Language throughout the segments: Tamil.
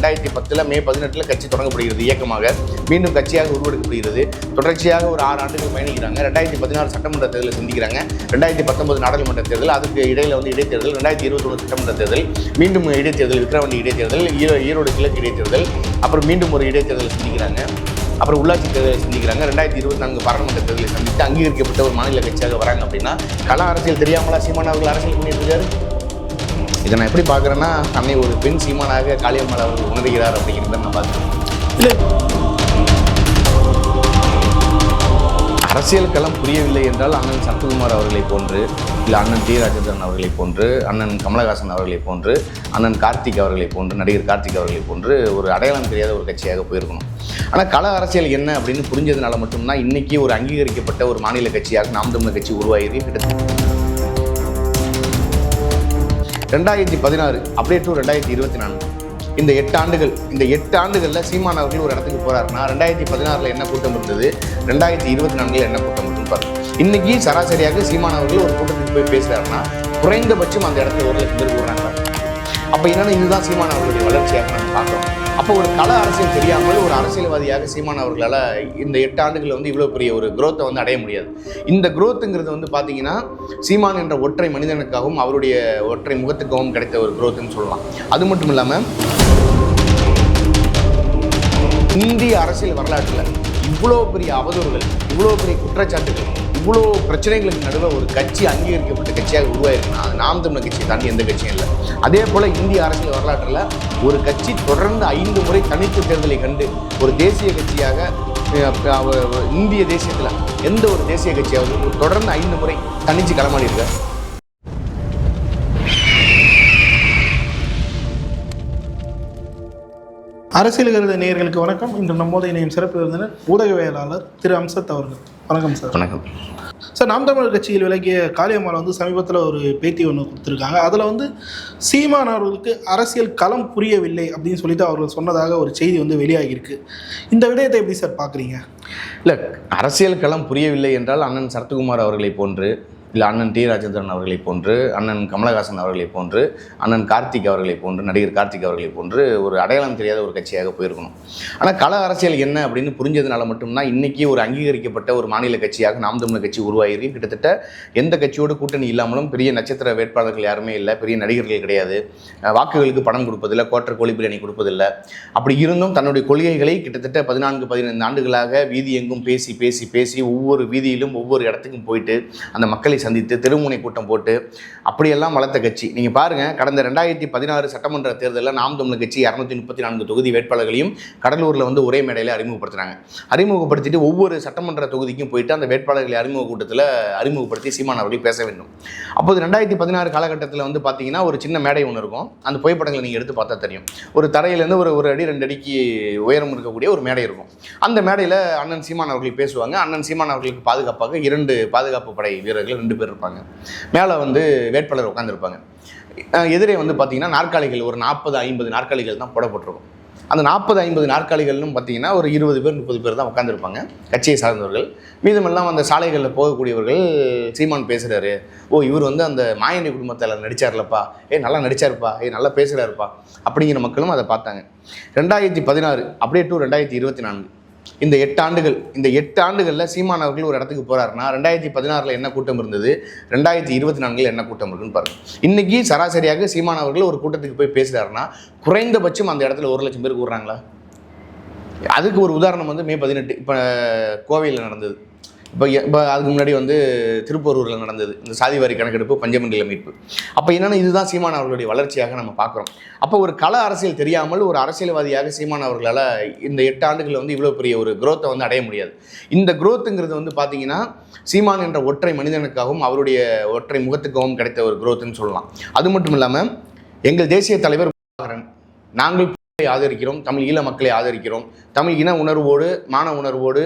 ரெண்டாயிரத்தி பத்தில் மே பதினெட்டில் கட்சி தொடங்கப்படுகிறது இயக்கமாக. மீண்டும் கட்சியாக உருவெடுக்கப்படுகிறது. தொடர்ச்சியாக ஒரு ஆறு ஆண்டுகள் பயணிக்கிறாங்க. ரெண்டாயிரத்தி பதினாறு சட்டமன்ற தேர்தலை சந்திக்கிறாங்க. ரெண்டாயிரத்தி பத்தொன்பது நாடாளுமன்ற தேர்தல் அதுக்கு இடையில் வந்து இடைத்தேர்தல் ரெண்டாயிரத்தி இருபத்தொன்று சட்டமன்ற தேர்தல் மீண்டும் இடைத்தேர்தல் விக்கிரவாண்டி இடைத்தேர்தல் ஈரோ ஈரோடு கிழக்கு இடைத்தேர்தல் அப்புறம் மீண்டும் ஒரு இடைத்தேர்தலை சந்திக்கிறாங்க. அப்புறம் உள்ளாட்சி தேர்தலை சந்திக்கிறாங்க. ரெண்டாயிரத்தி இருபத்தி நான்கு பாராளுமன்ற தேர்தலை சந்தித்து அங்கீகரிக்கப்பட்ட ஒரு மாநில கட்சியாக வராங்க அப்படின்னா கள அரசியல் தெரியாமலா சீமான் அவர்கள் அரசியல் பண்ணிட்டு இருக்காரு? இதை நான் எப்படி பார்க்குறேன்னா தன்னை ஒரு பெண் சீமானாக காளியம்மாள் அவர்கள் உணர்கிறார் அப்படிங்கிறத நான் பார்க்குறேன். இல்லை. அரசியல் களம் புரியவில்லை என்றால் அண்ணன் சரத்குமார் அவர்களை போன்று இல்லை அண்ணன் டி ராஜேந்திரன் அவர்களை போன்று அண்ணன் கமலஹாசன் அவர்களை போன்று அண்ணன் கார்த்திக் அவர்களை போன்று நடிகர் கார்த்திக் அவர்களை போன்று ஒரு அடையாளம் தெரியாத ஒரு கட்சியாக போயிருக்கணும். ஆனால் கள அரசியல் என்ன அப்படின்னு புரிஞ்சதுனால மட்டும்தான் இன்னைக்கு ஒரு அங்கீகரிக்கப்பட்ட ஒரு மாநில கட்சியாக நாம் தமிழர் கட்சி உருவாகி கிட்டத்தட்ட. ரெண்டாயிரத்தி பதினாறு அப்படியே டு ரெண்டாயிரத்தி இருபத்தி நான்கு. இந்த எட்டு ஆண்டுகள் இந்த எட்டு ஆண்டுகளில் சீமான் அவர்கள் ஒரு இடத்துக்கு போகிறாருன்னா ரெண்டாயிரத்தி பதினாறில் என்ன கூட்டம் இருந்தது? ரெண்டாயிரத்தி இருபத்தி நான்கில் என்ன கூட்டம் இருக்குன்னு பாருங்க. இன்னைக்கு சராசரியாக சீமான் அவர்கள் ஒரு கூட்டத்துக்கு போய் பேசுறாருன்னா குறைந்தபட்சம் அந்த இடத்துல ஒரு லட்சம் பேர் கூடுறாங்க. அப்போ என்னென்னா இதுதான் சீமான் அவர்களுடைய வளர்ச்சியாக நம்ம பார்க்குறோம். அப்போ ஒரு கல அரசியல் தெரியாமல் ஒரு அரசியல்வாதியாக சீமான் அவர்களால் இந்த எட்டு ஆண்டுகளில் வந்து இவ்வளோ பெரிய ஒரு குரோத்தை வந்து அடைய முடியாது. இந்த குரோத்துங்கிறது வந்து பார்த்தீங்கன்னா சீமான் என்ற ஒற்றை மனிதனுக்காகவும் அவருடைய ஒற்றை முகத்துக்காகவும் கிடைத்த ஒரு குரோத்துன்னு சொல்லலாம். அது மட்டும் இல்லாமல் இந்திய அரசியல் வரலாற்றில் இவ்வளோ பெரிய அவதூறுகள் இவ்வளோ பெரிய குற்றச்சாட்டுகள் இவ்வளோ பிரச்சனைகளுக்கு நடுவில் ஒரு கட்சி அங்கீகரிக்கப்பட்ட கட்சியாக உருவாயிருக்குன்னா அது நாம் தமிழ் கட்சியை தாண்டி எந்த கட்சியும் இல்லை. அதே போல் இந்திய அரசியல் வரலாற்றில் ஒரு கட்சி தொடர்ந்து ஐந்து முறை தனித்து தேர்தலை கண்டு ஒரு தேசிய கட்சியாக இந்திய தேசியத்தில் எந்த ஒரு தேசிய கட்சியாவது தொடர்ந்து ஐந்து முறை தனிச்சு களமாடி அரசியல் கருத நேயர்களுக்கு வணக்கம். இன்று நம்மோடு இணையும் சிறப்பு விருந்தினர் ஊடகவியலாளர் திரு அம்சத் அவர்கள். வணக்கம் சார். வணக்கம். சார் நாம் தமிழர் கட்சியில் விலகிய காளியம்மாள் வந்து சமீபத்தில் ஒரு பேட்டி ஒன்று கொடுத்துருக்காங்க. அதில் வந்து சீமான் அவர்களுக்கு அரசியல் களம் புரியவில்லை அப்படின்னு சொல்லிட்டு அவர்கள் சொன்னதாக ஒரு செய்தி வந்து வெளியாகியிருக்கு. இந்த விடயத்தை எப்படி சார் பார்க்குறீங்க இல்லை அரசியல் களம் புரியவில்லை என்றால் அண்ணன் சரத்குமார் அவர்களை போன்று இல்லை அண்ணன் டி ராஜேந்திரன் அவர்களை போன்று அண்ணன் கமலஹாசன் அவர்களை போன்று அண்ணன் கார்த்திக் அவர்களை போன்று நடிகர் கார்த்திக் அவர்களை போன்று ஒரு அடையாளம் தெரியாத ஒரு கட்சியாக போயிருக்கணும். ஆனால் கள அரசியல் என்ன அப்படின்னு புரிஞ்சதுனால மட்டும்தான் இன்றைக்கி ஒரு அங்கீகரிக்கப்பட்ட ஒரு மாநில கட்சியாக நாம் தமிழர் கட்சி உருவாகிருக்கு கிட்டத்தட்ட எந்த கட்சியோடு கூட்டணி இல்லாமலும் பெரிய நட்சத்திர வேட்பாளர்கள் யாருமே இல்லை பெரிய நடிகர்கள் கிடையாது. வாக்குகளுக்கு பணம் கொடுப்பதில்லை கோட்டர் கோழி பிரியாணி கொடுப்பதில்லை. அப்படி இருந்தும் தன்னுடைய கொள்கைகளை கிட்டத்தட்ட பதினான்கு பதினைந்து ஆண்டுகளாக வீதி எங்கும் பேசி பேசி பேசி ஒவ்வொரு வீதியிலும் ஒவ்வொரு இடத்துக்கும் போயிட்டு அந்த மக்களை சந்தித்து தெருமுனை கூட்டம் போட்டு அப்படியெல்லாம் வளர்த்த கட்சி. நீங்கள் பாருங்கள் கடந்த ரெண்டாயிரத்தி பதினாறு சட்டமன்ற தேர்தலில் நாம் தமிழ் கட்சி இரநூத்தி முப்பத்தி நான்கு தொகுதி வேட்பாளர்களையும் கடலூரில் வந்து ஒரே மேடையில் அறிமுகப்படுத்துகிறாங்க அறிமுகப்படுத்திட்டு ஒவ்வொரு சட்டமன்ற தொகுதிக்கும் போயிட்டு அந்த வேட்பாளர்களை அறிமுக கூட்டத்தில் அறிமுகப்படுத்தி சீமான் அவர்கள் பேச வேண்டும். அப்போது ரெண்டாயிரத்தி பதினாறு காலகட்டத்தில் வந்து பார்த்தீங்கன்னா ஒரு சின்ன மேடை ஒன்று இருக்கும். அந்த புகைப்படங்களை நீங்கள் எடுத்து பார்த்தா தெரியும். ஒரு தரையிலேருந்து ஒரு ஒரு அடி ரெண்டு அடிக்கு உயரம் இருக்கக்கூடிய ஒரு மேடை இருக்கும். அந்த மேடையில் அண்ணன் சீமான் அவர்கள் பேசுவாங்க. அண்ணன் சீமான் அவர்களுக்கு பாதுகாப்பாக இரண்டு பாதுகாப்பு படை வீரர்கள் ரெண்டு பேர் இருப்பாங்க. மேலே வந்து வேட்பாளர் உட்காந்துருப்பாங்க எதிரே வந்து பார்த்தீங்கன்னா நாற்காலிகள் ஒரு நாற்பது ஐம்பது நாற்காலிகள் தான் போடப்பட்டிருக்கும். அந்த நாற்பது ஐம்பது நாற்காலிகள்னு பார்த்தீங்கன்னா ஒரு இருபது பேர் முப்பது பேர் தான் உட்காந்துருப்பாங்க கட்சியை சார்ந்தவர்கள். மீதமெல்லாம் அந்த சாலைகளில் போகக்கூடியவர்கள் சீமான் பேசுகிறாரு ஓ இவர் வந்து அந்த மாயண்டி குடும்பத்தில் நடிச்சார்லப்பா. ஏ நல்லா நடித்தார்ப்பா ஏ நல்லா பேசுகிறாருப்பா அப்படிங்கிற மக்களும் அதை பார்த்தாங்க. ரெண்டாயிரத்தி பதினாறு அப்படியே டு ரெண்டாயிரத்தி இருபத்தி நான்கு. இந்த எட்டு ஆண்டுகள் இந்த எட்டு ஆண்டுகளில் சீமான் அவர்கள் ஒரு இடத்துக்கு போகிறாருன்னா ரெண்டாயிரத்தி பதினாறில் என்ன கூட்டம் இருந்தது? ரெண்டாயிரத்தி இருபத்தி நான்கில் என்ன கூட்டம் இருக்குன்னு பாருங்க. இன்னைக்கு சராசரியாக சீமான் அவர்கள் ஒரு கூட்டத்துக்கு போய் பேசுகிறாருன்னா குறைந்தபட்சம் அந்த இடத்துல ஒரு லட்சம் பேர் கூடுறாங்களா? அதுக்கு ஒரு உதாரணம் வந்து மே பதினெட்டு இப்போ கோவையில் நடந்தது. இப்போ இப்போ அதுக்கு முன்னாடி வந்து திருப்பூரூரில் நடந்தது. இந்த சாதிவாரி கணக்கெடுப்பு பஞ்சமண்டல மீட்பு. அப்போ என்னென்னா இதுதான் சீமான் அவர்களுடைய வளர்ச்சியாக நம்ம பார்க்குறோம் அப்போ ஒரு கள அரசியல் தெரியாமல் ஒரு அரசியல்வாதியாக சீமான் அவர்களால் இந்த எட்டு ஆண்டுகளில் வந்து இவ்வளோ பெரிய ஒரு குரோத்தை வந்து அடைய முடியாது. இந்த குரோத்துங்கிறது வந்து பார்த்தீங்கன்னா சீமான் என்ற ஒற்றை மனிதனுக்காகவும் அவருடைய ஒற்றை முகத்துக்காகவும் கிடைத்த ஒரு குரோத்துன்னு சொல்லலாம். அது மட்டும் இல்லாமல் எங்கள் தேசிய தலைவர் நாங்கள் ஆதரிக்கிறோம் தமிழ் ஈழ மக்களை ஆதரிக்கிறோம். தமிழ் இன உணர்வோடு மான உணர்வோடு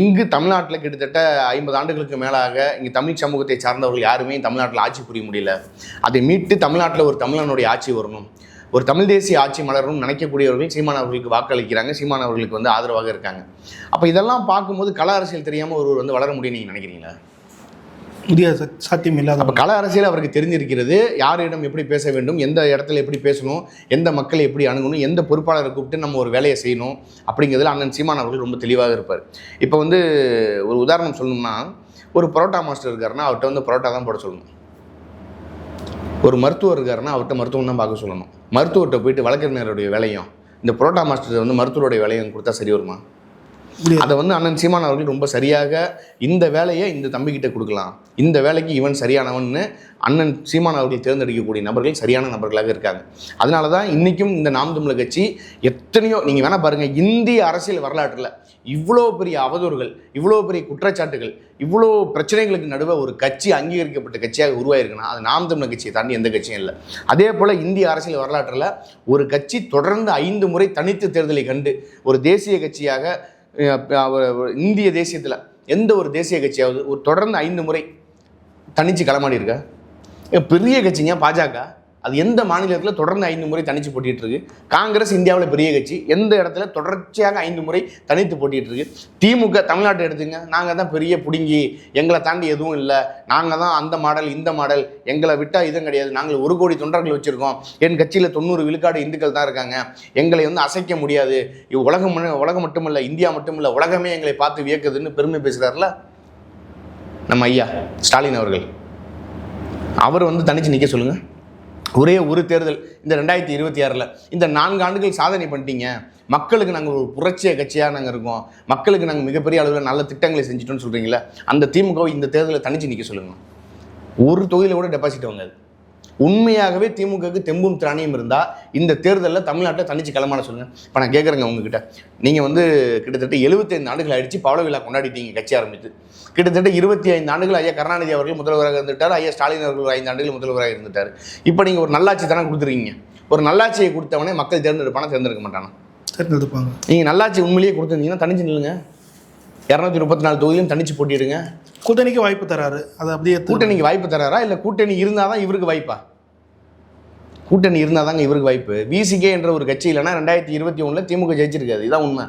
இங்கு தமிழ்நாட்டில் கிட்டத்தட்ட ஐம்பது ஆண்டுகளுக்கு மேலாக இங்கு தமிழ் சமூகத்தை சார்ந்தவர்கள் யாருமே தமிழ்நாட்டில் ஆட்சி புரிய முடியல. அதை மீட்டு தமிழ்நாட்டில் ஒரு தமிழனுடைய ஆட்சி வரணும். ஒரு தமிழ் தேசிய ஆட்சி மலரணும் நினைக்கக்கூடியவர்கள் சீமான் அவர்களுக்கு வாக்களிக்கிறாங்க. சீமான் அவர்களுக்கு வந்து ஆதரவாக இருக்காங்க. அப்போ இதெல்லாம் பார்க்கும்போது கல அரசியல் தெரியாமல் ஒருவர் வந்து வளர முடியும் நீங்கள் நினைக்கிறீங்களா? புதிய சாத்தியம் இல்லாத அப்போ கள அரசியல் அவருக்கு தெரிஞ்சிருக்கிறது. யாரிடம் எப்படி பேச வேண்டும் எந்த இடத்துல எப்படி பேசணும் எந்த மக்களை எப்படி அணுகணும் எந்த பொறுப்பாளரை கூப்பிட்டு நம்ம ஒரு வேலையை செய்யணும் அப்படிங்கிறதுல அண்ணன் சீமான் அவர்கள் ரொம்ப தெளிவாக இருப்பார். இப்போ வந்து ஒரு உதாரணம் சொல்லணும்னா ஒரு பரோட்டா மாஸ்டர் இருக்காருன்னா அவர்கிட்ட வந்து பரோட்டா தான் போட சொல்லணும். ஒரு மருத்துவர் இருக்காருன்னா அவர்கிட்ட மருத்துவம் தான் பார்க்க சொல்லணும். மருத்துவர்கிட்ட போயிட்டு வழக்கறிஞருடைய வேலையும் இந்த பரோட்டா மாஸ்டர் வந்து மருத்துவருடைய வேலையும் கொடுத்தா சரி வருமா. அதை வந்து அண்ணன் சீமான் அவர்கள் ரொம்ப சரியாக இந்த வேலையை இந்த தம்பிக்கிட்ட கொடுக்கலாம். இந்த வேலைக்கு இவன் சரியானவன்னு அண்ணன் சீமான் அவர்கள் தேர்ந்தெடுக்கக்கூடிய நபர்கள் சரியான நபர்களாக இருக்காங்க. அதனால தான் இன்றைக்கும் இந்த நாம் தமிழர் கட்சி எத்தனையோ நீங்கள் வேணால் பாருங்கள் இந்திய அரசியல் வரலாற்றில் இவ்வளோ பெரிய அவதூறுகள் இவ்வளோ பெரிய குற்றச்சாட்டுகள் இவ்வளோ பிரச்சனைகளுக்கு நடுவே ஒரு கட்சி அங்கீகரிக்கப்பட்ட கட்சியாக உருவாயிருக்குன்னா அது நாம் தமிழர் கட்சியை தாண்டி எந்த கட்சியும் இல்லை. அதே போல் இந்திய அரசியல் வரலாற்றில் ஒரு கட்சி தொடர்ந்து ஐந்து முறை தனித்து தேர்தலை கண்டு ஒரு தேசிய கட்சியாக இந்திய தேசியத்தில் எந்த ஒரு தேசிய கட்சியாவது ஒரு தொடர்ந்து ஐந்து முறை தனிச்சு களமாடி இருக்க? பெரிய கட்சிங்க பாஜக. அது எந்த மாநிலத்தில் தொடர்ந்து ஐந்து முறை தனித்து போட்டிட்டு இருக்கு காங்கிரஸ் இந்தியாவில் பெரிய கட்சி. எந்த இடத்துல தொடர்ச்சியாக ஐந்து முறை தனித்து போட்டிட்டு இருக்கு திமுக தமிழ்நாட்டை எடுத்துங்க. நாங்கள் தான் பெரிய பிடுங்கி எங்களை தாண்டி எதுவும் இல்லை. நாங்கள் தான் அந்த மாடல் இந்த மாடல். எங்களை விட்டால் இதுவும் கிடையாது. நாங்கள் ஒரு கோடி தொண்டர்கள் வச்சுருக்கோம். என் கட்சியில் தொண்ணூறு விழுக்காடு இந்துக்கள் தான் இருக்காங்க. எங்களை வந்து அசைக்க முடியாது. இவ் உலகம் உலகம் மட்டுமல்ல இந்தியா மட்டுமல்ல உலகமே எங்களை பார்த்து வியக்குதுன்னு பெருமை பேசுகிறார்ல நம்ம ஐயா ஸ்டாலின் அவர்கள். அவர் வந்து தனிச்சு நிற்க சொல்லுங்கள் ஒரே ஒரு தேர்தல் இந்த ரெண்டாயிரத்தி இருபத்தி ஆறில். இந்த நான்கு ஆண்டுகள் சாதனை பண்ணிட்டீங்க. மக்களுக்கு நாங்கள் ஒரு புரட்சிய கட்சியாக நாங்கள் இருக்கோம். மக்களுக்கு நாங்கள் மிகப்பெரிய அளவில் நல்ல திட்டங்களை செஞ்சுட்டோம்னு சொல்கிறீங்களா அந்த திமுகவை இந்த தேர்தலில் தனிச்சு நிற்க சொல்லுங்க. ஒரு தொகுதியில் கூட டெபாசிட் வாங்காது. உண்மையாகவே திமுகவுக்கு தெம்பும் திராணியும் இருந்தால் இந்த தேர்தலில் தமிழ்நாட்டில் தனிச்சு கிளம்பான சொல்லுங்கள் இப்போ நான் கேட்குறேங்க உங்ககிட்ட. நீங்கள் வந்து கிட்டத்தட்ட 75 ஆண்டுகள் ஆயிடுச்சு பவள விழா கொண்டாடிட்டீங்க கட்சி ஆரம்பித்து கிட்டத்தட்ட இருபத்தி ஐந்து ஆண்டுகள் ஐயா கருணாநிதி அவர்கள் முதல்வராக இருந்துட்டார் ஐயா ஸ்டாலின் அவர்கள் ஐந்து ஆண்டுகள் முதல்வராக இருந்துட்டார். இப்போ நீங்கள் ஒரு நல்லாட்சி தானே கொடுத்துருக்கீங்க. ஒரு நல்லாட்சியை கொடுத்தவனே மக்கள் தேர்ந்தெடுப்பானா தேர்ந்தெடுக்க மாட்டானா? தேர்ந்தெடுப்பாங்க. நீங்கள் நல்லாட்சி உண்மையிலேயே கொடுத்துருந்தீங்கன்னா தனிச்சு நில்லுங்க. இரநூத்தி முப்பத்தி நாலு தொகுதியிலும் தனிச்சு போட்டிடுங்க கூட்டணிக்கு வாய்ப்பு தராரு. அதை அப்படியே கூட்டணிக்கு வாய்ப்பு தராரா? இல்லை கூட்டணி இருந்தால் தான் இவருக்கு வாய்ப்பா? கூட்டணி இருந்தால் தாங்க இவருக்கு வாய்ப்பு. விசிகே என்ற ஒரு கட்சி இல்லைன்னா ரெண்டாயிரத்தி இருபத்தி ஒன்றில் திமுக ஜெயிச்சிருக்காது. இதான் உண்மை.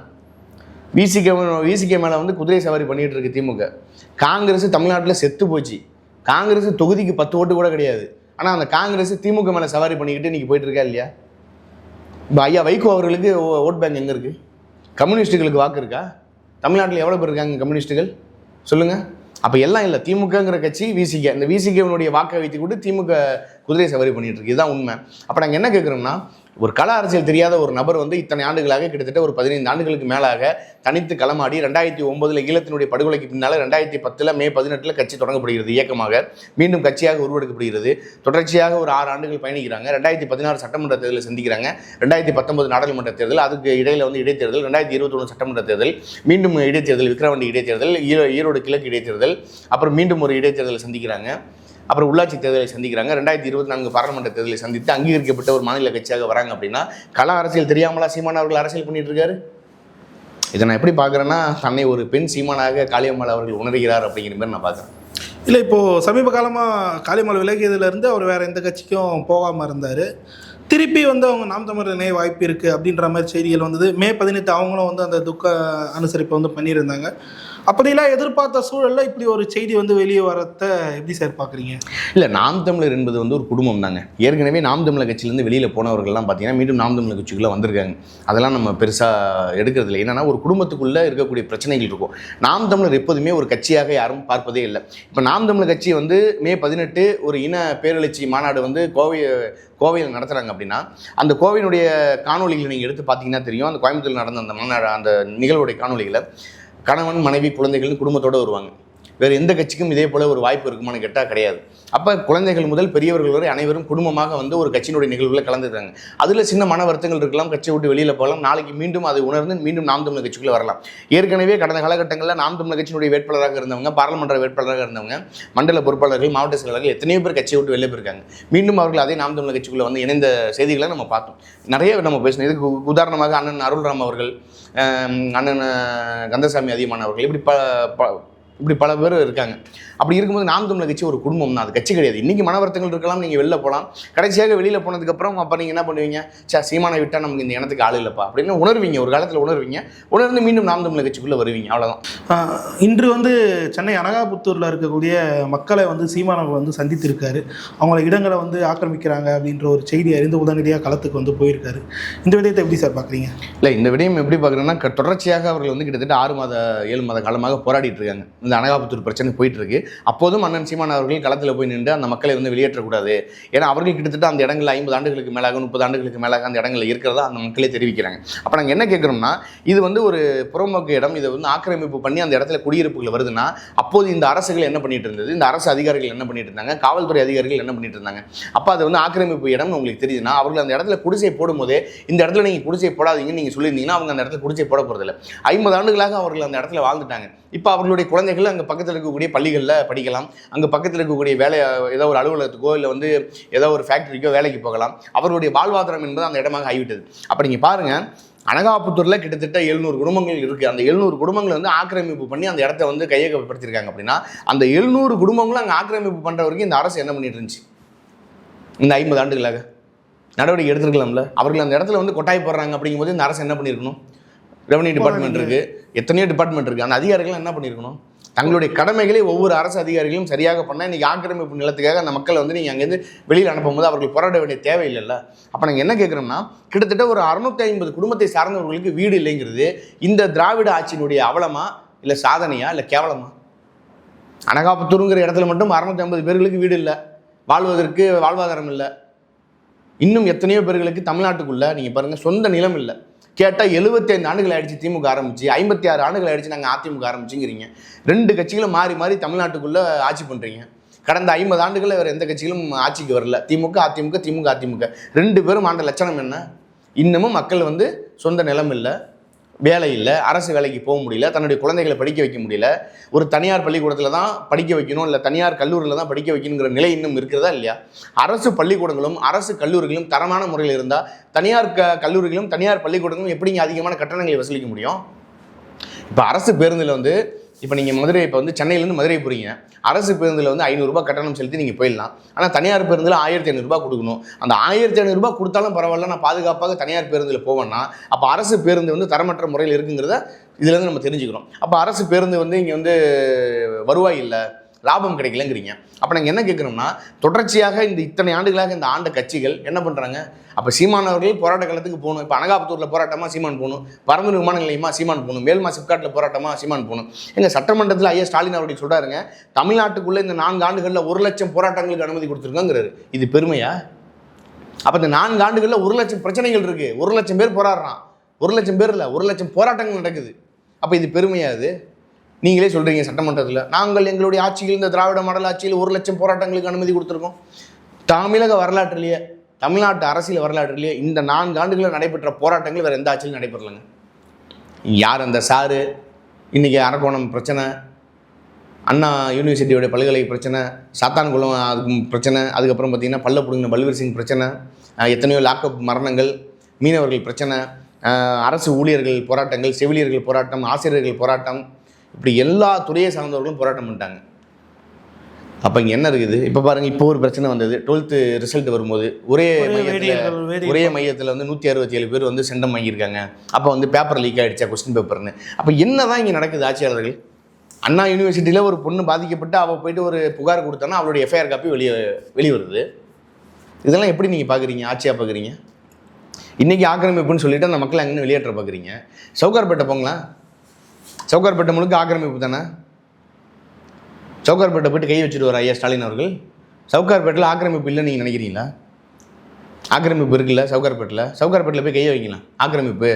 விசிகே விசிகே மேலே வந்து குதிரை சவாரி பண்ணிகிட்டு இருக்கு திமுக. காங்கிரஸ் தமிழ்நாட்டில் செத்து போச்சு. காங்கிரஸ் தொகுதிக்கு பத்து ஓட்டு கூட கிடையாது. ஆனால் அந்த காங்கிரஸ் திமுக மேலே சவாரி பண்ணிக்கிட்டு இன்னைக்கு போயிட்டுருக்கா இல்லையா? இப்போ ஐயா வைகோ அவர்களுக்கு ஓ- ஓட் பேங்க் எங்கே இருக்குது கம்யூனிஸ்ட்டுகளுக்கு வாக்கு இருக்கா? தமிழ்நாட்டில் எவ்வளோ பேர் இருக்காங்க கம்யூனிஸ்ட்டுகள் சொல்லுங்கள் அப்போ எல்லாம் இல்லை திமுகங்கிற கட்சி விசிகே இந்த விசிகேவனுடைய வாக்கை வைத்து கொண்டு திமுக குதிரை சவாரி பண்ணிட்டு இருக்கு. இதுதான் உண்மை. அப்போ நாங்கள் என்ன கேட்குறோம்னா ஒரு கள அரசியல் தெரியாத ஒரு நபர் வந்து இத்தனை ஆண்டுகளாக கிட்டத்தட்ட ஒரு பதினைந்து ஆண்டுகளுக்கு மேலாக தனித்து களமாடி ரெண்டாயிரத்தி ஒன்பதுல ஈழத்தினுடைய படுகொலைக்கு பின்னால் ரெண்டாயிரத்தி பத்தில் மே பதினெட்டில் கட்சி தொடங்கப்படுகிறது இயக்கமாக. மீண்டும் கட்சியாக உருவெடுக்கப்படுகிறது. தொடர்ச்சியாக ஒரு ஆறு ஆண்டுகள் பயணிக்கிறாங்க. ரெண்டாயிரத்தி பதினாறு சட்டமன்ற தேர்தலில் சந்திக்கிறாங்க. ரெண்டாயிரத்தி பத்தொன்பது நாடாளுமன்ற தேர்தல் அதுக்கு இடையில வந்து இடைத்தேர்தல் ரெண்டாயிரத்தி இருபத்தொன்று சட்டமன்ற தேர்தல் மீண்டும் இடைத்தேர்தல் விக்கிரவாண்டி இடைத்தேர்தல் ஈரோ ஈரோடு கிழக்கு இடைத்தேர்தல் அப்புறம் மீண்டும் ஒரு இடைத்தேர்தலை சந்திக்கிறாங்க. அப்புறம் உள்ளாட்சி தேர்தலை சந்திக்கிறாங்க. ரெண்டாயிரத்தி இருபத்தி நான்கு பாராளுமன்ற தேர்தலை சந்தித்து அங்கீகரிக்கப்பட்ட ஒரு மாநில கட்சியாக வராங்க அப்படின்னா கள அரசியல் தெரியாமலா சீமான் அவர்கள் அரசியல் பண்ணிட்டு இருக்காரு? இதை நான் எப்படி பார்க்குறேன்னா தன்னை ஒரு பெண் சீமானாக காளியம்மாள் அவர்கள் உணர்கிறார் அப்படிங்கிற மாதிரி நான் பார்க்குறேன். இல்லை இப்போது சமீப காலமாக காளியம்மாள் விலகியதுலேருந்து அவர் வேறு எந்த கட்சிக்கும் போகாமல் இருந்தார். திருப்பி வந்து அவங்க நாம் தமிழர் இணைய வாய்ப்பு இருக்குது அப்படின்ற மாதிரி செய்திகள் வந்தது. மே பதினெட்டு அவங்களும் வந்து அந்த துக்க அனுசரிப்பை வந்து பண்ணியிருந்தாங்க. அப்படிலாம் எதிர்பார்த்த சூழலில் இப்படி ஒரு செய்தி வந்து வெளியே வரத்த எப்படி சார் பார்க்குறீங்க இல்லை நாம் தமிழர் என்பது வந்து ஒரு குடும்பம் தாங்க. ஏற்கனவே நாம் தமிழர் கட்சியிலேருந்து வெளியில் போனவர்கள்லாம் பார்த்தீங்கன்னா மீண்டும் நாம் தமிழர் கட்சிக்குள்ளே வந்திருக்காங்க. அதெல்லாம் நம்ம பெருசாக எடுக்கிறது இல்லை. என்னென்னா ஒரு குடும்பத்துக்குள்ளே இருக்கக்கூடிய பிரச்சனைகள் இருக்கும். நாம் தமிழர் எப்போதுமே ஒரு கட்சியாக யாரும் பார்ப்பதே இல்லை. இப்போ நாம் தமிழர் கட்சி வந்து மே பதினெட்டு ஒரு இன பேரெழுச்சி மாநாடு வந்து கோவை கோவையில் நடத்துகிறாங்க அப்படின்னா அந்த கோவையினுடைய காணொலிகளை நீங்கள் எடுத்து பார்த்தீங்கன்னா தெரியும். அந்த கோயம்புத்தூரில் நடந்த அந்த மாநாடு அந்த நிகழ்வுடைய காணொலிகளை கணவன் மனைவி குழந்தைகள்னு குடும்பத்தோடு வருவாங்க. வேறு எந்த கட்சிக்கும் இதே போல் ஒரு வாய்ப்பு இருக்குமான்னு கேட்டால் கிடையாது. அப்போ குழந்தைகள் முதல் பெரியவர்கள் வரை அனைவரும் குடும்பமாக வந்து ஒரு கட்சியினுடைய நிகழ்வில் கலந்துக்கிறாங்க. அதில் சின்ன மன வருத்தங்கள் இருக்கலாம் கட்சியை விட்டு வெளியில் போகலாம் நாளைக்கு மீண்டும் அதை உணர்ந்து மீண்டும் நாம் தமிழர் கட்சிக்குள்ளே வரலாம். ஏற்கனவே கடந்த காலகட்டங்களில் நாம் தமிழர் கட்சியினுடைய வேட்பாளராக இருந்தவங்க பாராளுமன்ற வேட்பாளராக இருந்தவங்க மண்டல பொறுப்பாளர்கள் மாவட்ட செயலாளர்கள் எத்தனையோ பேர் கட்சியை விட்டு வெளியே போயிருக்காங்க. மீண்டும் அவர்கள் அதே நாம் தமிழர் கட்சிக்குள்ளே வந்து இணைந்த செய்திகளை நம்ம பார்த்தோம். நிறைய நம்ம பேசணும் இதுக்கு உதாரணமாக அண்ணன் அருள்ராம் அவர்கள் அண்ணன் கந்தசாமி அதிகமானவர்கள் இப்படி ப ப- இப்படி பல பேர் இருக்காங்க. அப்படி இருக்கும்போது நாம் தமிழர் கட்சி ஒரு குடும்பம் தான். அது கட்சி கிடையாது. இன்றைக்கி மனவர்த்தங்கள் இருக்கலாம் நீங்கள் வெளில போகலாம். கடைசியாக வெளியில் போனதுக்கப்புறம் அப்போ நீங்கள் என்ன பண்ணுவீங்க? சே சீமானை விட்டால் நமக்கு இந்த இனத்துக்கு ஆள் இல்லைப்பா. அப்படின்னு உணர்வீங்க. ஒரு காலத்தில் உணர்வீங்க. உணர்ந்து மீண்டும் நாம் தமிழர் கட்சிக்குள்ளே வருவீங்க. அவ்வளோதான் இன்று வந்து சென்னை அனகாபுத்தூரில் இருக்கக்கூடிய மக்களை வந்து சீமானவர் வந்து சந்தித்திருக்காரு. அவங்கள இடங்களை வந்து ஆக்கிரமிக்கிறாங்க அப்படின்ற ஒரு செய்தி அறிந்து உடனடியாக களத்துக்கு வந்து போயிருக்காரு. இந்த விடயத்தை எப்படி சார் பார்க்குறீங்க? இல்லை இந்த விடயம் எப்படி பார்க்குறேன்னா தொடர்ச்சியாக அவர்கள் வந்து கிட்டத்தட்ட ஆறு மாத ஏழு மாத காலமாக போராடிட்டு இருக்காங்க. இந்த அனகாபுத்தூர் பிரச்சனை போயிட்டு இருக்கு அப்போதும் அண்ணன் சீமான் அவர்கள் களத்தில் போய் நின்று அந்த மக்களை வந்து வெளியேற்றக்கூடாது. ஏன்னா அவர்கள் கிட்டத்தட்ட அந்த இடங்களில் ஐம்பது ஆண்டுகளுக்கு மேலாக முப்பது ஆண்டுகளுக்கு மேலாக அந்த இடங்களில் இருக்கிறதா அந்த மக்களே தெரிவிக்கிறாங்க. அப்போ நாங்கள் என்ன கேட்குறோம்னா இது வந்து ஒரு புறம்போக்கு இடம். இதை வந்து ஆக்கிரமிப்பு பண்ணி அந்த இடத்துல குடியிருப்புகள் வருதுன்னா அப்போது இந்த அரசுகள் என்ன பண்ணிட்டு இருந்தது? இந்த அரசு அதிகாரிகள் என்ன பண்ணிட்டு இருந்தாங்க? காவல்துறை அதிகாரிகள் என்ன பண்ணிட்டு இருந்தாங்க? அப்போ அது வந்து ஆக்கிரமிப்பு இடம்னு உங்களுக்கு தெரியுதுன்னா அவர்கள் அந்த இடத்துல குடிசை போடும்போது இந்த இடத்துல நீங்கள் குடிசை போடாதீங்கன்னு நீங்கள் சொல்லியிருந்தீங்கன்னா அவங்க அந்த இடத்துல குடிசை போட போகிறதில்ல ஐம்பது ஆண்டுகளாக அவர்கள் அந்த இடத்துல வாழ்ந்துட்டாங்க. இப்போ அவர்களுடைய குழந்தைகள் அங்கே பக்கத்தில் இருக்கக்கூடிய பள்ளிகளில் படிக்கலாம். அங்கே பக்கத்தில் இருக்கக்கூடிய வேலை ஏதோ ஒரு அலுவலகத்துக்கோ இல்லை வந்து ஏதோ ஒரு ஃபேக்டரிக்கோ வேலைக்கு போகலாம். அவர்களுடைய வாழ்வாதாரம் என்பது அந்த இடமாக ஆகிவிட்டது. அப்போ நீங்கள் பாருங்கள் அனகாபுத்தூரில் கிட்டத்தட்ட எழுநூறு குடும்பங்கள் இருக்குது அந்த எழுநூறு குடும்பங்களை வந்து ஆக்கிரமிப்பு பண்ணி அந்த இடத்த வந்து கையகப்படுத்தியிருக்காங்க அப்படின்னா அந்த எழுநூறு குடும்பங்களும் அங்கே ஆக்கிரமிப்பு பண்ணுற வரைக்கும் இந்த அரசு என்ன பண்ணிட்டு இருந்துச்சு? இந்த ஐம்பது ஆண்டுகளாக. நடவடிக்கை எடுத்துருக்கலாம்ல? அவர்கள் அந்த இடத்துல வந்து கொட்டாய் போடுறாங்க அப்படிங்கும்போது இந்த அரசு என்ன பண்ணியிருக்கணும்? ரெவன்யூ டிபார்ட்மெண்ட் இருக்குது எத்தனையோ டிபார்ட்மெண்ட் இருக்குது அந்த அதிகாரிகள் என்ன பண்ணியிருக்கணும்? தங்களுடைய கடமைகளை ஒவ்வொரு அரசு அதிகாரிகளும் சரியாக பண்ணால் இன்றைக்கி ஆக்கிரமிப்பு நிலத்துக்காக அந்த மக்களை வந்து நீங்கள் அங்கேருந்து வெளியில் அனுப்பும்போது அவர்கள் போராட வேண்டிய தேவையில்லைல்ல. அப்போ நாங்கள் என்ன கேட்குறோம்னா கிட்டத்தட்ட ஒரு அறுநூத்தி ஐம்பது குடும்பத்தை சார்ந்தவர்களுக்கு வீடு இல்லைங்கிறது இந்த திராவிட ஆட்சியினுடைய அவலமா இல்லை சாதனையா இல்லை கேவலமா? அனகாபுத்தூருங்கிற இடத்துல மட்டும் அறுநூத்தி ஐம்பது பேர்களுக்கு வீடு இல்லை. வாழ்வதற்கு வாழ்வாதாரம் இல்லை. இன்னும் எத்தனையோ பேர்களுக்கு தமிழ்நாட்டுக்குள்ளே நீங்கள் பாருங்கள் சொந்த நிலம் இல்லை. கேட்டால் 75 ஆண்டுகள் ஆயிடுச்சு திமுக ஆரம்பிச்சு. ஐம்பத்தி ஆறு ஆண்டுகள் ஆயிடுச்சு நாங்கள் அதிமுக ஆரம்பிச்சுங்கிறீங்க. ரெண்டு கட்சிகளும் மாறி மாறி தமிழ்நாட்டுக்குள்ளே ஆட்சி பண்ணுறீங்க கடந்த ஐம்பது ஆண்டுகளில் வேறு எந்த கட்சிகளும் ஆட்சிக்கு வரல. திமுக அதிமுக திமுக அதிமுக. ரெண்டு பேரும் ஆண்ட லட்சணம் என்ன? இன்னமும் மக்கள் வந்து சொந்த நிலம் இல்லை வேலை இல்லை அரசு வேலைக்கு போக முடியல தன்னுடைய குழந்தைகளை படிக்க வைக்க முடியல ஒரு தனியார் பள்ளிக்கூடத்தில் தான் படிக்க வைக்கணும் இல்லை தனியார் கல்லூரியில் தான் படிக்க வைக்கணுங்கிற நிலை இன்னும் இருக்கிறதா இல்லையா? அரசு பள்ளிக்கூடங்களும் அரசு கல்லூரிகளும் தரமான முறையில் இருந்தால் தனியார் க கல்லூரிகளும் தனியார் பள்ளிக்கூடங்களும் எப்படிங்க அதிகமான கட்டணங்களை வசூலிக்க முடியும்? இப்போ அரசு பேருந்தில் வந்து இப்போ நீங்கள் மதுரை இப்போ வந்து சென்னையிலேருந்து மதுரை போகிறீங்க அரசு பேருந்தில் வந்து ஐநூறுரூபா கட்டணம் செலுத்தி நீங்கள் போயிடலாம். ஆனால் தனியார் பேருந்தில் ஆயிரத்தி ஐநூறுரூபா கொடுக்கணும். அந்த ஆயிரத்தி ஐநூறுரூபா கொடுத்தாலும் பரவாயில்ல. நான் பாதுகாப்பாக தனியார் பேருந்தில் போவேன்னா அப்போ அரசு பேருந்து வந்து தரமற்ற முறையில் இருக்குங்கிறத இதுலேருந்து நம்ம தெரிஞ்சுக்கிறோம். அப்போ அரசு பேருந்து வந்து இங்கே வந்து வருவாய் இல்லை? லாபம் கிடைக்கலங்கிறீங்க. அப்போ நாங்கள் என்ன கேட்குறோம்னா தொடர்ச்சியாக இந்த இத்தனை ஆண்டுகளாக இந்த ஆண்ட கட்சிகள் என்ன பண்ணுறாங்க அப்போ சீமான் அவர்கள் போராட்ட காலத்துக்கு போகணும். இப்போ அனகாபுத்தூரில் போராட்டமாக சீமான் போகணும். பரந்தூர் விமான நிலையமாக சீமான் போகணும். மேல்மா சிப்காட்டில் போராட்டமாக சீமான் போகணும். எங்கள் சட்டமன்றத்தில் ஐயா ஸ்டாலின் அவர்கள் சொல்கிறாருங்க தமிழ்நாட்டுக்குள்ளே இந்த நான்கு ஆண்டுகளில் ஒரு லட்சம் போராட்டங்களுக்கு அனுமதி கொடுத்துருக்கோங்கிறாரு. இது பெருமையா? அப்போ இந்த நான்கு ஆண்டுகளில் ஒரு லட்சம் பிரச்சனைகள் இருக்குது ஒரு லட்சம் பேர் போராடுறான். ஒரு லட்சம் பேர் இல்லை ஒரு லட்சம் போராட்டங்கள் நடக்குது. அப்போ இது பெருமையாது நீங்களே சொல்கிறீங்க சட்டமன்றத்தில். நாங்கள் எங்களுடைய ஆட்சியில் இந்த திராவிட மாடல் ஆட்சியில் ஒரு லட்சம் போராட்டங்களுக்கு அனுமதி கொடுத்துருக்கோம். தமிழக வரலாற்றிலேயே தமிழ்நாட்டு அரசியல் வரலாற்றிலேயே இந்த நான்கு ஆண்டுகளில் நடைபெற்ற போராட்டங்கள் வேறு எந்த ஆட்சியிலும் நடைபெறலைங்க. யார் அந்த சாரு? இன்றைக்கி அரக்கோணம் பிரச்சனை அண்ணா யூனிவர்சிட்டியோட பல்கலை பிரச்சனை சாத்தான்குளம் அதுக்கு பிரச்சனை அதுக்கப்புறம் பார்த்திங்கன்னா பல்ல பிடுங்கின பல்வீர் சிங் பிரச்சனை எத்தனையோ லாக்அப் மரணங்கள் மீனவர்கள் பிரச்சனை அரசு ஊழியர்கள் போராட்டங்கள் செவிலியர்கள் போராட்டம் ஆசிரியர்கள் போராட்டம் இப்படி எல்லா துறையை சார்ந்தவர்களும் போராட்டம் பண்ணிட்டாங்க. அப்போ இங்கே என்ன இருக்குது? இப்போ பாருங்கள் இப்போ ஒரு பிரச்சனை வந்தது. டுவெல்த்து ரிசல்ட் வரும்போது ஒரே ஒரே மையத்தில் ஒரே மையத்தில் வந்து நூற்றி அறுபத்தி ஏழு பேர் வந்து செண்டம் வாங்கியிருக்காங்க. அப்போ வந்து பேப்பர் லீக் ஆகிடுச்சா கொஸ்டின் பேப்பர்னு அப்போ என்ன தான் இங்கே நடக்குது ஆட்சியாளர்கள்? அண்ணா யூனிவர்சிட்டியில் ஒரு பொண்ணு பாதிக்கப்பட்டு அவள் போயிட்டு ஒரு புகார் கொடுத்தானா அவளுடைய எஃப்ஐஆர் காப்பி வெளியே வெளியே வருது இதெல்லாம் எப்படி நீங்கள் பார்க்குறீங்க ஆட்சியாக பார்க்குறீங்க இன்றைக்கி ஆக்கிரமிப்புன்னு சொல்லிட்டு அந்த மக்களை அங்கேருந்து வெளியேற்ற பார்க்குறீங்க சவுகார்பேட்டை போங்களேன். சவுகார்பேட்டை முழுக்க ஆக்கிரமிப்பு தானே? சவுகார்பேட்டை போயிட்டு கை வச்சுட்டு வர ஐயா ஸ்டாலின் அவர்கள் சவுகார்பேட்டில் ஆக்கிரமிப்பு இல்லைன்னு நீங்கள் நினைக்கிறீங்களா? ஆக்கிரமிப்பு இருக்குல்ல சவுகார்பேட்டில் சவுகார்பேட்டில் போய் கையை வைக்கலாம். ஆக்கிரமிப்பு.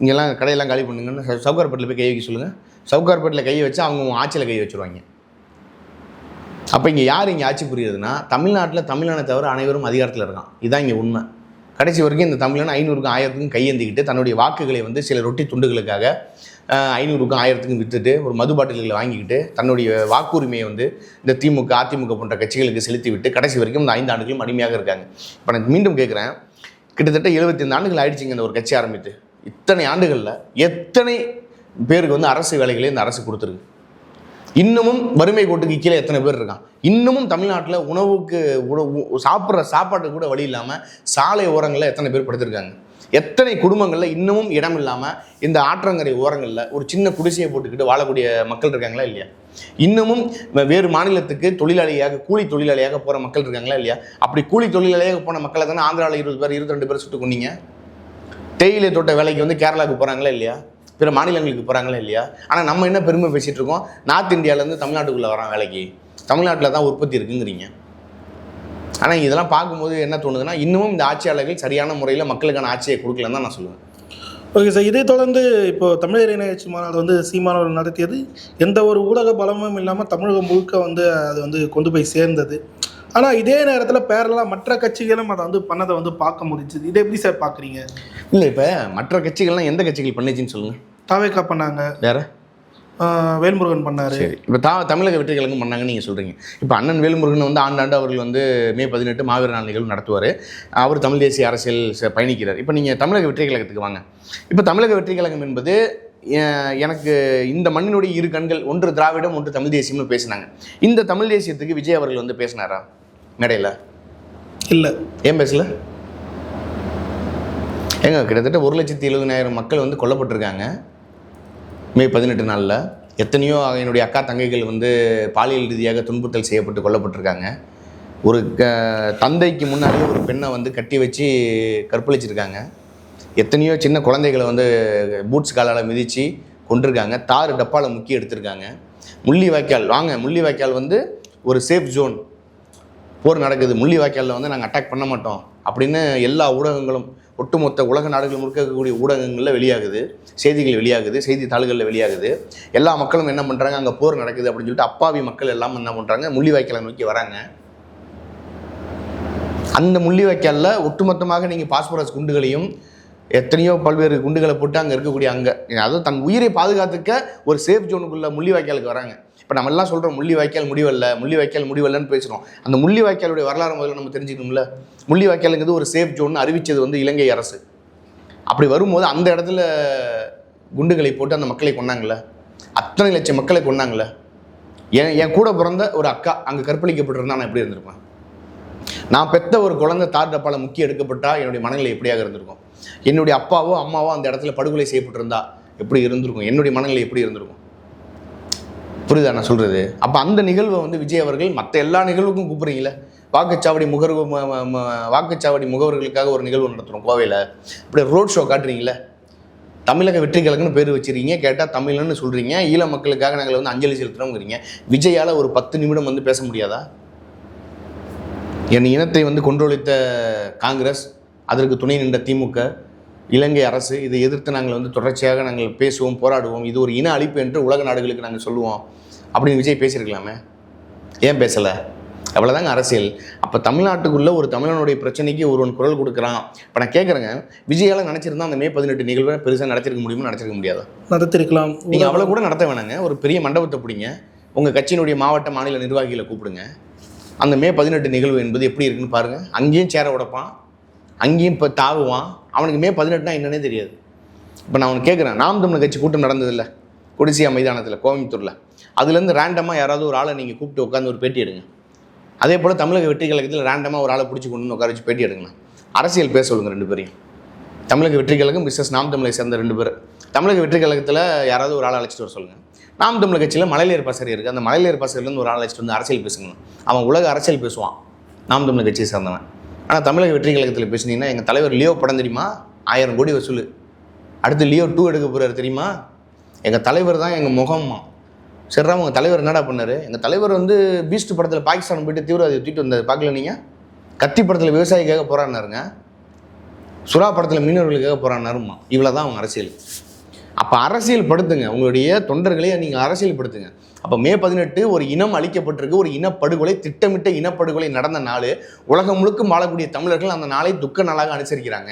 இங்கெல்லாம் கடையெல்லாம் காலி பண்ணுங்கன்னு சவுகார்பேட்டில் போய் கை வைக்க சொல்லுங்கள் சவுகார்பேட்டில் கையை வச்சு அவங்க ஆட்சியில் கை வச்சுருவாங்க. அப்போ இங்கே யார் இங்கே ஆட்சி புரியுதுன்னா தமிழ்நாட்டில் தமிழனை தவிர அனைவரும் அதிகாரத்தில் இருக்கான். இதான் இங்கே உண்மை. கடைசி வரைக்கும் இந்த தமிழன் ஐநூறுக்கும் ஆயிரத்துக்கும் கையேந்திக்கிட்டு தன்னுடைய வாக்குகளை வந்து சில ரொட்டி துண்டுகளுக்காக ஐநூறுக்கும் ஆயிரத்துக்கும் விற்றுட்டு ஒரு மது பாட்டில்களை வாங்கிக்கிட்டு தன்னுடைய வாக்குரிமையை வந்து இந்த திமுக அதிமுக போன்ற கட்சிகளுக்கு செலுத்தி விட்டு கடைசி வரைக்கும் இந்த ஐந்து ஆண்டுகளும் அடிமையாக இருக்காங்க. இப்போ நான் மீண்டும் கேட்குறேன் கிட்டத்தட்ட 75 ஆண்டுகள் ஆயிடுச்சுங்க இந்த ஒரு கட்சி ஆரம்பித்து. இத்தனை ஆண்டுகளில் எத்தனை பேருக்கு வந்து அரசு வேலைகளை இந்த அரசு கொடுத்துருக்கு? இன்னமும் வறுமை கோட்டுக்கு கீழே எத்தனை பேர் இருக்கான் இன்னமும் தமிழ்நாட்டில் உணவுக்கு உணவு சாப்பிட்ற சாப்பாட்டுக்கு கூட வழி இல்லாமல் சாலை ஓரங்களில் எத்தனை பேர் படுத்திருக்காங்க? எத்தனை குடும்பங்களில் இன்னமும் இடம் இல்லாமல் இந்த ஆற்றங்கரை ஓரங்களில் ஒரு சின்ன குடிசையை போட்டுக்கிட்டு வாழக்கூடிய மக்கள் இருக்காங்களா இல்லையா? இன்னமும் வேறு மாநிலத்துக்கு தொழிலாளியாக கூலி தொழிலாளியாக போகிற மக்கள் இருக்காங்களா இல்லையா? அப்படி கூலி தொழிலாளியாக போன மக்களை தானே ஆந்திராவில் இருபது பேர் இருபத்தி ரெண்டு பேர் சுட்டு கொண்டீங்க தேயிலை தோட்ட வேலைக்கு வந்து கேரளாவுக்கு போகிறாங்களா இல்லையா? பிற மாநிலங்களுக்கு போகிறாங்களா இல்லையா? ஆனால் நம்ம என்ன பெருமை பேசிகிட்டு இருக்கோம்? நார்த் இந்தியாவிலேருந்து தமிழ்நாட்டுக்குள்ளே வரான் வேலைக்கு. தமிழ்நாட்டில் தான் உற்பத்தி இருக்குங்கிறீங்க. ஆனால் இதெல்லாம் பார்க்கும்போது என்ன தோணுதுன்னா இன்னமும் இந்த ஆட்சியாளர்கள் சரியான முறையில் மக்களுக்கான ஆட்சியை கொடுக்கலன்னு தான் நான் சொல்லுவேன். Okay sir. இதை தொடர்ந்து இப்போ தமிழர் இணையச்சி மாநாடு வந்து சீமானவர் நடத்தியது. எந்த ஒரு ஊடக பலமும் இல்லாமல் தமிழகம் முழுக்க வந்து அது வந்து கொண்டு போய் சேர்ந்தது. ஆனால் இதே நேரத்தில் பேரலாக மற்ற கட்சிகளும் அதை வந்து பண்ணதை வந்து பார்க்க முடிஞ்சுது. இதை எப்படி சார் பார்க்குறீங்க? இல்லை இப்போ மற்ற கட்சிகள்லாம் எந்த கட்சிகள் பண்ணுச்சுன்னு சொல்லுங்கள் தாவேக்கா பண்ணாங்க. வேற? வேல்முருகன் பண்ணாரு. சரி இப்போ தா தமிழக வெற்றி கழகம் பண்ணாங்கன்னு நீங்கள் சொல்கிறீங்க இப்போ அண்ணன் வேலுமுருகன் வந்து ஆண்டாண்டு அவர்கள் வந்து மே பதினெட்டு மாவீர நாள் நிகழ்வு நடத்துவார். அவர் தமிழ் தேசிய அரசியல் பயணிக்கிறார். இப்போ நீங்கள் தமிழக வெற்றி கழகத்துக்கு வாங்க. இப்போ தமிழக வெற்றி கழகம் என்பது எனக்கு இந்த மண்ணினுடைய இரு கண்கள் ஒன்று திராவிடம் ஒன்று தமிழ் தேசியம்னு பேசினாங்க. இந்த தமிழ் தேசியத்துக்கு விஜய் அவர்கள் வந்து பேசினாரா? மேடையில்? இல்லை. ஏன் பேசல? ஏங்க கிட்டத்தட்ட ஒரு லட்சத்தி எழுபதினாயிரம் மக்கள் வந்து கொல்லப்பட்டிருக்காங்க. மே பதினெட்டு நாளில். எத்தனையோ என்னுடைய அக்கா தங்கைகள் வந்து பாலியல் ரீதியாக துன்புறுத்தல் செய்யப்பட்டு கொல்லப்பட்டிருக்காங்க. ஒரு க தந்தைக்கு முன்னாடியே ஒரு பெண்ணை வந்து கட்டி வச்சு கற்பழிச்சிருக்காங்க. எத்தனையோ சின்ன குழந்தைகளை வந்து பூட்ஸ் காலால் மிதித்து கொண்டிருக்காங்க தார் டப்பாவில் முக்கி எடுத்திருக்காங்க. முள்ளி வாய்க்கால் வாங்க முள்ளி வாய்க்கால் வந்து ஒரு சேஃப் ஜோன் போர் நடக்குது. முள்ளி வாய்க்காலில் வந்து நாங்கள் அட்டாக் பண்ண மாட்டோம். அப்படின்னு எல்லா ஊடகங்களும் ஒட்டுமொத்த உலக நாடுகள் முழுக்க இருக்கக்கூடிய ஊடகங்களில் வெளியாகுது செய்திகள் வெளியாகுது செய்தித்தாள்களில் வெளியாகுது. எல்லா மக்களும் என்ன பண்ணுறாங்க அங்கே போர் நடக்குது அப்படின்னு சொல்லிட்டு அப்பாவி மக்கள் எல்லாம் என்ன பண்ணுறாங்க முள்ளிவாய்க்காலை நோக்கி வராங்க. அந்த முள்ளி வாய்க்காலில் ஒட்டுமொத்தமாக நீங்கள் பாஸ்பரஸ் குண்டுகளையும் எத்தனையோ பல்வேறு குண்டுகளை போட்டு அங்கே இருக்கக்கூடிய அங்கே அதாவது தன் உயிரை பாதுகாத்துக்க ஒரு சேஃப் ஜோனுக்குள்ள முள்ளி வாய்க்காலுக்கு வராங்க. இப்போ நம்ம எல்லாம் சொல்கிறோம் முள்ளி வாய்க்கால் முடிவல்ல முள்ளி வாய்க்கால் முடிவல்லன்னு பேசுகிறோம் அந்த முள்ளி வாய்க்காலுடைய வரலாறு முதல்ல நம்ம தெரிஞ்சுக்கணும்ல? முள்ளி வாய்க்காலுங்கிறது ஒரு சேஃப் ஜோன் அறிவிச்சது வந்து இலங்கை அரசு. அப்படி வரும்போது அந்த இடத்துல குண்டுகளை போட்டு அந்த மக்களை கொன்னாங்கல்ல? அத்தனை லட்சம் மக்களை கொன்னாங்கல்ல? என் என் கூட பிறந்த ஒரு அக்கா அங்கே கற்பழிக்கப்பட்டிருந்தா நான் எப்படி இருந்திருப்பேன்? நான் பெத்த ஒரு குழந்தை தார் டப்பால் முக்கிய எடுக்கப்பட்டா என்னுடைய மனநிலை எப்படியாக இருந்திருக்கும்? என்னுடைய அப்பாவோ அம்மாவோ அந்த இடத்துல படுகொலை செய்யப்பட்டிருந்தா எப்படி இருந்திருக்கும்? என்னுடைய மனநிலை எப்படி இருந்திருக்கும்? புரியுதா நான் சொல்கிறது அப்போ அந்த நிகழ்வை வந்து விஜய் அவர்கள் மற்ற எல்லா நிகழ்வுக்கும் கூப்பிட்றீங்களே வாக்குச்சாவடி முகர் வாக்குச்சாவடி முகவர்களுக்காக ஒரு நிகழ்வு நடத்துகிறோம் கோவையில். இப்படி ரோட் ஷோ காட்டுறீங்களே தமிழக வெற்றி கழகம்னு பேர் வச்சிருக்கீங்க கேட்டால் தமிழ்னு சொல்கிறீங்க ஈழ மக்களுக்காக நாங்கள் வந்து அஞ்சலி செலுத்துகிறோங்கிறீங்க விஜயால் ஒரு பத்து நிமிடம் வந்து பேச முடியாதா? என் இனத்தை வந்து கொன்றொழித்த காங்கிரஸ் அதற்கு துணை நின்ற திமுக இலங்கை அரசு இதை எதிர்த்து நாங்கள் வந்து தொடர்ச்சியாக நாங்கள் பேசுவோம் போராடுவோம். இது ஒரு இன அழிப்பு என்று உலக நாடுகளுக்கு நாங்கள் சொல்லுவோம். அப்படின்னு விஜய் பேசியிருக்கலாமே. ஏன் பேசலை? அவ்வளோதாங்க அரசியல். அப்போ தமிழ்நாட்டுக்குள்ளே ஒரு தமிழனுடைய பிரச்சனைக்கு ஒருவன் குரல் கொடுக்குறான். இப்போ நான் கேட்குறேங்க விஜயால நினச்சிருந்தா அந்த மே பதினெட்டு நிகழ்வை பெருசாக நடத்திருக்க முடியுமா நடத்திருக்க முடியாதா? நடத்திருக்கலாம். நீங்கள் அவ்வளோ கூட நடத்த வேணாங்க. ஒரு பெரிய மண்டபத்தை பிடிங்க. உங்கள் கட்சியினுடைய மாவட்ட மாநில நிர்வாகிகளை கூப்பிடுங்க. அந்த மே பதினெட்டு நிகழ்வு என்பது எப்படி இருக்குன்னு பாருங்கள் அங்கேயும் சேர உடைப்பான். அங்கேயும் இப்போ தாவுவான். அவனுக்கு மே பதினெட்டுனா என்னன்னே தெரியாது. இப்போ நான் அவனுக்கு கேட்குறேன் நாம் தமிழ் கட்சி கூட்டம் நடந்ததில்ல. கொடிசியா மைதானத்தில் கோயம்புத்தூரில். அதுலேருந்து ரேண்டமாக யாராவது ஒரு ஆளை நீங்கள் கூப்பிட்டு உட்காந்து ஒரு பேட்டி எடுங்க. அதே போல் தமிழக வெற்றி கழகத்தில் ரேண்டமாக ஒரு ஆளை பிடிச்சி கொண்டு உட்கார வச்சு பேட்டி எடுங்கண்ணா அரசியல் பேச சொல்லுங்கள் ரெண்டு பேரையும். தமிழக வெற்றி கழகம் பிஸ்னஸ் நாம் தமிழை சேர்ந்த ரெண்டு பேர். தமிழக வெற்றி கழகத்தில் யாராவது ஒரு ஆளை அழைச்சிட்டு வர சொல்லுங்கள் நாம் தமிழக கட்சியில் மலையிலேர் பசரி இருக்குது அந்த மலையிலேர் பாசறையிலேருந்து ஒரு ஆள் அழைச்சிட்டு வந்து அரசியல் பேசுங்க அவன் உலக அரசியல் பேசுவான். நாம் தமிழக கட்சியை சேர்ந்தவன். ஆனால் தமிழக வெற்றி கழகத்தில் பேசுனீங்கன்னா எங்கள் தலைவர் லியோ படம் தெரியுமா? ஆயிரம் கோடி வசூல். அடுத்து லியோ டூ எடுக்க போகிறார் தெரியுமா? எங்கள் தலைவர் தான் எங்கள் முகம்மா. சரிடா உங்கள் தலைவர் என்னடா பண்ணார்? எங்கள் தலைவர் வந்து பீஸ்ட் படத்தில் பாகிஸ்தான் போயிட்டு தீவிரவாதி தூக்கிட்டு வந்தார். பார்க்கல நீங்கள் கத்தி படத்தில் விவசாயிக்காக போராடினாருங்க. சுறா படத்தில் மீனவர்களுக்காக போராடினாருமா இவ்வளோ தான் அவங்க அரசியல். அப்போ அரசியல் படுத்துங்க உங்களுடைய தொண்டர்களை நீங்கள் அரசியல் படுத்துங்க அப்போ மே பதினெட்டு ஒரு இனம் அளிக்கப்பட்டிருக்கு ஒரு இனப்படுகொலை திட்டமிட்ட இனப்படுகொலை நடந்த நாள். உலகம் முழுக்க வாழக்கூடிய தமிழர்கள் அந்த நாளை துக்க நாளாக அனுசரிக்கிறாங்க.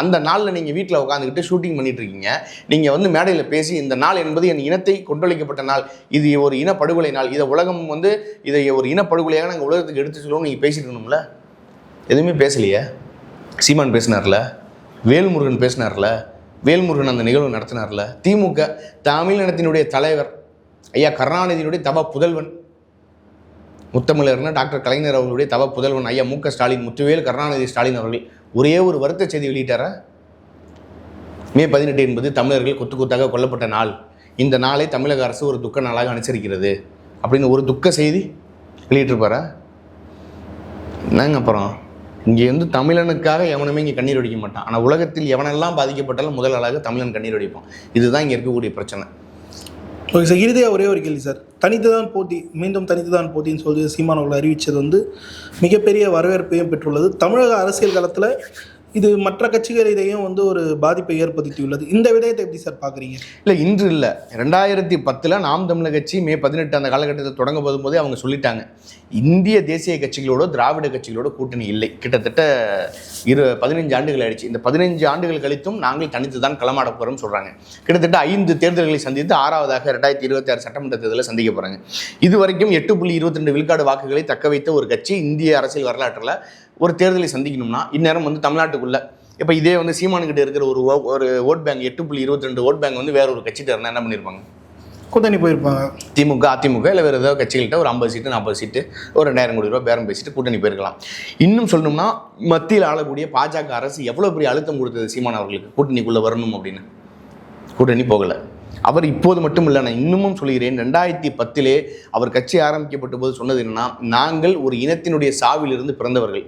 அந்த நாளில் நீங்கள் வீட்டில் உட்காந்துக்கிட்டு ஷூட்டிங் பண்ணிட்டு இருக்கீங்க நீங்கள் வந்து மேடையில் பேசி இந்த நாள் என்பது என் இனத்தை கொண்டொழிக்கப்பட்ட நாள். இது ஒரு இனப்படுகொலை நாள். இதை உலகம் வந்து இதை ஒரு இனப்படுகொலையாக நாங்கள் உலகத்துக்கு எடுத்து சொல்லுவோம் நீங்கள் பேசியிருக்கணும்ல இருக்கணும்ல எதுவுமே பேசலையே? சீமான் பேசினார்ல? வேல்முருகன் பேசினார்ல? வேல்முருகன் அந்த நிகழ்வு நடத்தினார்ல? திமுக தமிழினத்தினுடைய தலைவர் ஐயா கருணாநிதியினுடைய தவ புதல்வன் முத்தமிழர்னா டாக்டர் கலைஞர் அவர்களுடைய தவ புதல்வன் ஐயா மு ஸ்டாலின் முத்துவேல் கருணாநிதி ஸ்டாலின் அவர்கள் ஒரே ஒரு வருத்த செய்தி வெளியிட்டாரா? மே பதினெட்டு என்பது தமிழர்கள் கொத்து கொத்தாக கொல்லப்பட்ட நாள். இந்த நாளை தமிழக அரசு ஒரு துக்க நாளாக அனுசரிக்கிறது அப்படின்னு ஒரு துக்க செய்தி வெளியிட்டிருப்பாரா? என்னங்க அப்புறம்? இங்கே வந்து தமிழனுக்காக எவனுமே இங்கே கண்ணீர் வடிக்க மாட்டான். ஆனால் உலகத்தில் எவனெல்லாம் பாதிக்கப்பட்டாலும் முதல் ஆளாக தமிழன் கண்ணீர் வடிப்பான். இதுதான் இங்கே இருக்கக்கூடிய பிரச்சனை. ஓகே சார் இறுதியாக ஒரே ஒரு கேள்வி சார். தனித்து தான் போட்டி மீண்டும் தனித்து தான் போட்டின்னு சொல்லி சீமான் அவர்கள் அறிவித்தது வந்து மிகப்பெரிய வரவேற்பையும் பெற்றுள்ளது. தமிழக அரசியல் களத்தில் இது மற்ற கட்சிகளிடையும் வந்து ஒரு பாதிப்பை ஏற்படுத்தியுள்ளது. இந்த விடயத்தை எப்படி சார் பார்க்குறீங்க? இல்லை இன்று இல்லை. ரெண்டாயிரத்தி பத்தில் நாம் தமிழர் கட்சி மே பதினெட்டு அந்த காலகட்டத்தில் தொடங்க போதும்போதே அவங்க சொல்லிட்டாங்க. இந்திய தேசிய கட்சிகளோட திராவிட கட்சிகளோட கூட்டணி இல்லை. கிட்டத்தட்ட இரு பதினஞ்சு ஆண்டுகள் ஆயிடுச்சு. இந்த பதினஞ்சு ஆண்டுகள் கழித்தும் நாங்கள் தனித்து தான் களமாட போகிறோம் சொல்கிறாங்க கிட்டத்தட்ட ஐந்து தேர்தல்களை சந்தித்து ஆறாவதாக ரெண்டாயிரத்தி இருபத்தி ஆறு சட்டமன்ற தேர்தலில் சந்திக்க போகிறாங்க இது வரைக்கும் எட்டு புள்ளி இருபத்தி ரெண்டு விழுக்காடு வாக்குகளை தக்க வைத்த ஒரு கட்சி இந்திய அரசியல் வரலாற்றில் ஒரு தேர்தலை சந்திக்கணும்னா இந்நேரம் வந்து தமிழ்நாட்டுக்குள்ளே. இப்போ இதே வந்து சீமானுக்கிட்ட இருக்கிற ஒரு ஓ- ஒரு ஓட் பேங்க் எட்டு புள்ளி இருபத்தி ரெண்டு ஓட் பேங்க் வந்து வேற ஒரு கட்சிகிட்ட இருந்தால் என்ன பண்ணியிருப்பாங்க கூட்டணி போயிருப்பாங்க. திமுக அதிமுக இல்லை வேறு ஏதாவது கட்சிகள்கிட்ட ஒரு ஐம்பது சீட்டு நாற்பது சீட்டு ஒரு ரெண்டாயிரம் கோடி ரூபா பேரம் பேசிட்டு கூட்டணி போயிருக்கலாம். இன்னும் சொல்லணும்னா மத்தியில் ஆளக்கூடிய பாஜக அரசு எவ்வளோ பெரிய அழுத்தம் கொடுத்தது சீமான் அவர்களுக்கு? கூட்டணிக்குள்ளே வரணும் அப்படின்னு. கூட்டணி போகலை. அவர் இப்போது மட்டும் இல்லை நான் இன்னமும் சொல்கிறேன் ரெண்டாயிரத்தி பத்திலே அவர் கட்சி ஆரம்பிக்கப்பட்ட போது சொன்னது என்னன்னா நாங்கள் ஒரு இனத்தினுடைய சாவிலிருந்து பிறந்தவர்கள்.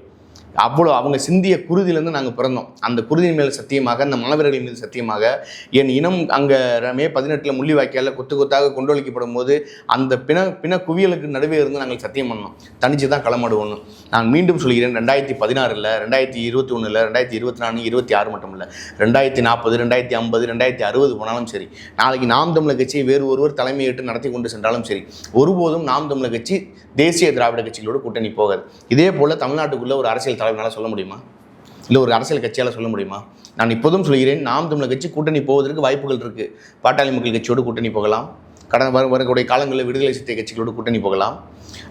அவ்வளோ அவங்க சிந்திய குருதியிலேருந்து நாங்கள் பிறந்தோம். அந்த குருதியின் மேல் சத்தியமாக அந்த மாணவர்களின் மீது சத்தியமாக என் இனம் அங்கே மே பதினெட்டில் முள்ளிவாய்க்கால கொத்து கொத்தாக கொண்டொழிக்கப்படும் போது அந்த பிண பிண குவியலுக்கு நடுவே இருந்து நாங்கள் சத்தியம் பண்ணோம். தனிச்சு தான் களமாடுவோம் நான் மீண்டும் சொல்கிறேன் ரெண்டாயிரத்தி பதினாறில் ரெண்டாயிரத்தி இருபத்தி ஒன்றில் ரெண்டாயிரத்தி இருபத்தி நாலு இருபத்தி ஆறு மட்டும் இல்லை ரெண்டாயிரத்தி நாற்பது ரெண்டாயிரத்தி ஐம்பது ரெண்டாயிரத்தி அறுபது போனாலும் சரி நாளைக்கு நாம் தமிழர் கட்சியை வேறு ஒருவர் தலைமையேற்று நடத்தி கொண்டு சென்றாலும் சரி ஒருபோதும் நாம் தமிழர் கட்சி தேசிய திராவிட கட்சிகளோடு கூட்டணி போகாது. இதே போல் தமிழ்நாட்டுக்குள்ள ஒரு அரசியல் தலைவனால் சொல்ல முடியுமா? இல்லை ஒரு அரசியல் கட்சியால் சொல்ல முடியுமா? நான் இப்போதும் சொல்கிறேன் நாம் தமிழர் கட்சி கூட்டணி போவதற்கு வாய்ப்புகள் இருக்குது பாட்டாளி மக்கள் கட்சியோடு கூட்டணி போகலாம். கடந்த வர வரக்கூடிய காலங்களில் விடுதலை சிறுத்தை கட்சிகளோடு கூட்டணி போகலாம்.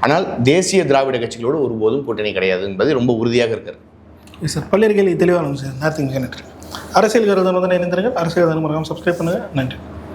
ஆனால் தேசிய திராவிட கட்சிகளோடு ஒருபோதும் கூட்டணி கிடையாது என்பது ரொம்ப உறுதியாக இருக்கிறது. சார் பல்வேறு தெளிவாக சார் நேரத்துக்கு அரசியல் கருதன் வந்து இணைந்திருங்கள். அரசியல் கருதன் சப்ஸ்கிரைப் பண்ணுங்கள். நன்றி.